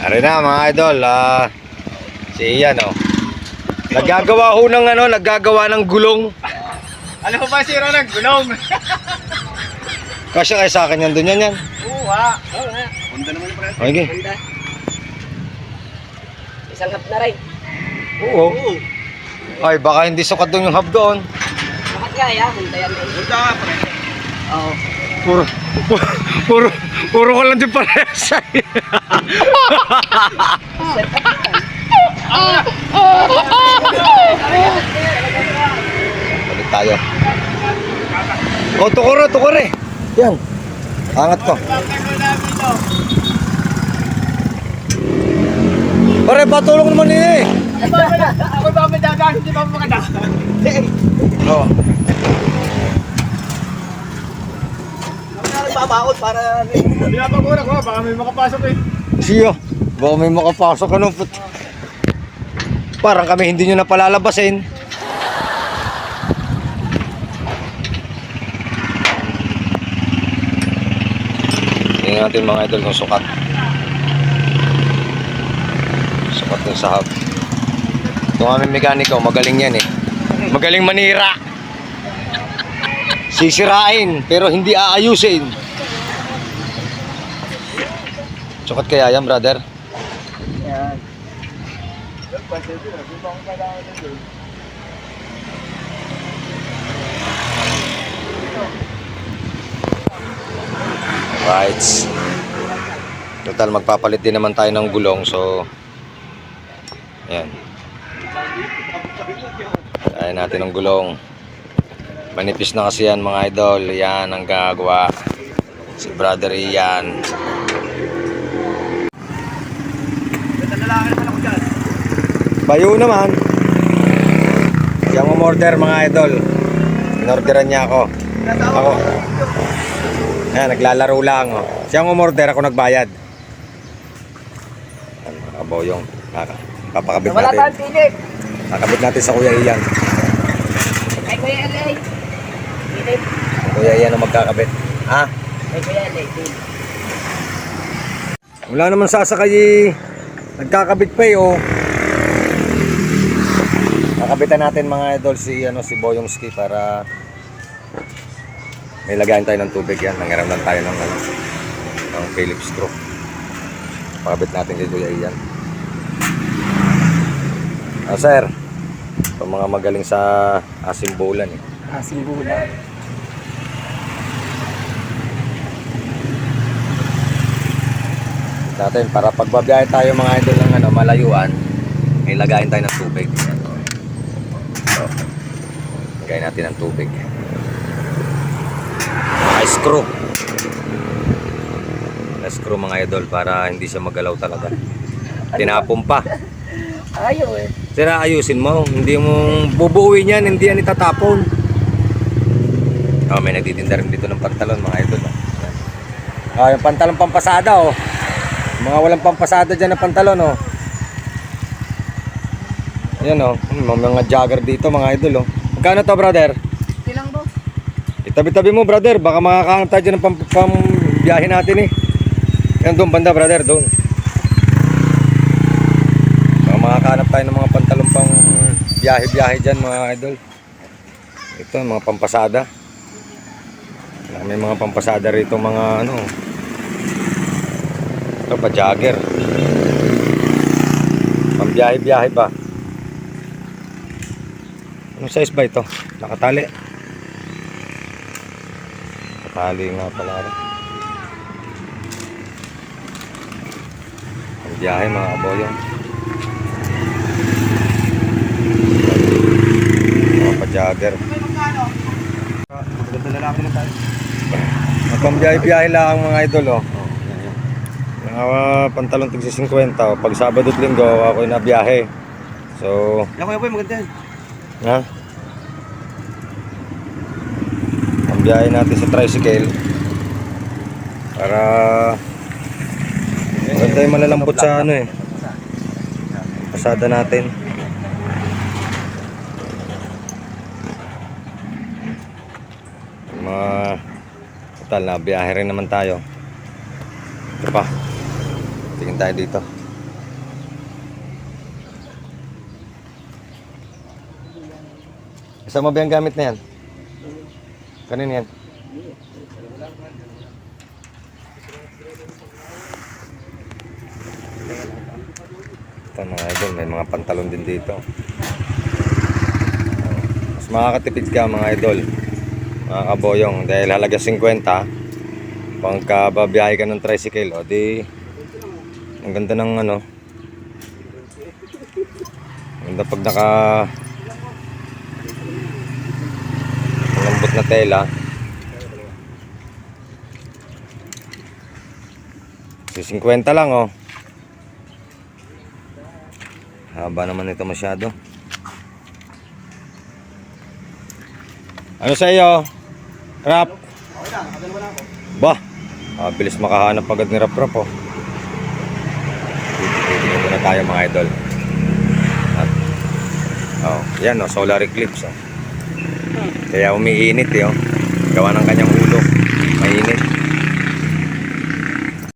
Ari na mga idol, ah, si Ian oh. Naggagawa ho ng ano, naggagawa ng gulong. Ano ba si Ronald? Gulong. Kasi kaya sa akin yan, dun yan yan. Oo ha. Oo nga. Punta naman yung pre. Okay. Ganda. Isang hap na rin. Oo. Ay, baka hindi sukat doon yung hub doon. Bakit kaya? Punta yan. Punta ka pre. Oo. Puro, puro, puro, puro ko lang din parehas. Balik tayo. Oh, tukore, tukore. Yan. Angat ko. Pare, patulong naman eh. Ako ba may dagang? Hindi ba makadagang? Oh. Nagbabaon para... Hindi na pag-una ko. Baka may makapasok eh. Siyo. Baka may makapasok ano. Put... Parang kami hindi nyo na palalabasin. Tingnan natin mga idol kung sukat. Sukat ng sahab. Itong aming mekaniko, magaling yan eh. Magaling manira. Sisirain, pero hindi aayusin. Sukat kaya yan, brother? Yan. Right. Total, magpapalit din naman tayo ng gulong. So, ayan. Kaya natin ng gulong. Manipis na kasi yan mga idol. Yan ang gagawa. Si brother Ian. Naman. Bayo naman. Siyang umorder mga idol. Inorderan niya ako. Ako. Ayan, naglalaro lang. Oh. Siyang umorder, ako nagbayad. Ayan, mga kaboyong. Papakabit Wala natin. tayong pilit. Kakabit natin sa Kuya Ian. Ay, Kuya Alay. Pilit. Kuya Ian ang magkakabit. Ha? Ay, Kuya Alay. Pilit. Wala naman sasakay eh. Nagkakabit pa eh oh. Kakabitan natin mga idol si ano si Boyong Ski para may lagayan tayo ng tubig yan. Nangiramdan tayo ng ano ng Phillips screw. Pakabit natin kay Kuya Ian. Ah, sir. Ito mga magaling sa asimbulan eh. Asing natin. Para pagbabiyahe tayo mga idol ng ano, malayuan may lagayin tayo ng tubig. So, lagayin natin ng tubig. Mga screw. Na screw mga idol para hindi siya magalaw talaga. Tinapon pa. Ayaw eh. sira ayusin mo. Hindi mo bubuuin yan hindi yan itatapon. Oh, may nagtitinda rin dito ng pantalon mga idol. Oh. Yung pantalon pampasada oh mga walang pampasada dyan na pantalon, oh. Ayan, oh. Hmm, Mga mga jogger dito, mga idol, oh. Magkano to, brother? Ilang boss? Itabi-tabi mo, brother. Baka makakahanap tayo dyan ng pam, pam biyahe natin, eh. Yan, doon, banda, brother, doon. Baka makakahanap tayo ng mga pantalon pang biyahe-biyahe dyan, mga idol. Ito, mga pampasada. May mga pampasada rito, mga ano, ito pa jogger. Pambiyahe-biyahe ba? Anong size ba ito? Nakatali. Nakatali nga pala. Pambiyahe mga kaboyong. Mga pa-jogger. Maganda na tayo. Pambiyahe-biyahe lang mga idol oh. Mga uh, pantalon tigsi 50. oh. Pag Sabado at Linggo ako na biyahe. So, Yan kuya boy, maganda yan. ha? Ang biyahe natin sa tricycle para maganda yung malalambot sa ano eh. Pasada natin. Mga total na biyahe rin naman tayo. Ito pa. Tingin tayo dito. Kasama ba yung gamit na yan? Kanina yan? Ito mga idol, may mga pantalon din dito. Mas makakatipid ka mga idol, mga kaboyong. Dahil halaga 50, pagka babiyahe ka ng tricycle, o di ang ganda ng ano. Ang ganda pag naka lambot na tela. So 50 lang oh. Haba naman ito masyado. Ano sa iyo? Rap. Bah, ah, bilis makahanap agad ni Rap Rap oh na tayo mga idol. At, oh, yan oh, solar eclipse oh. Kaya umiinit eh oh. Gawa ng kanyang ulo. Mainit.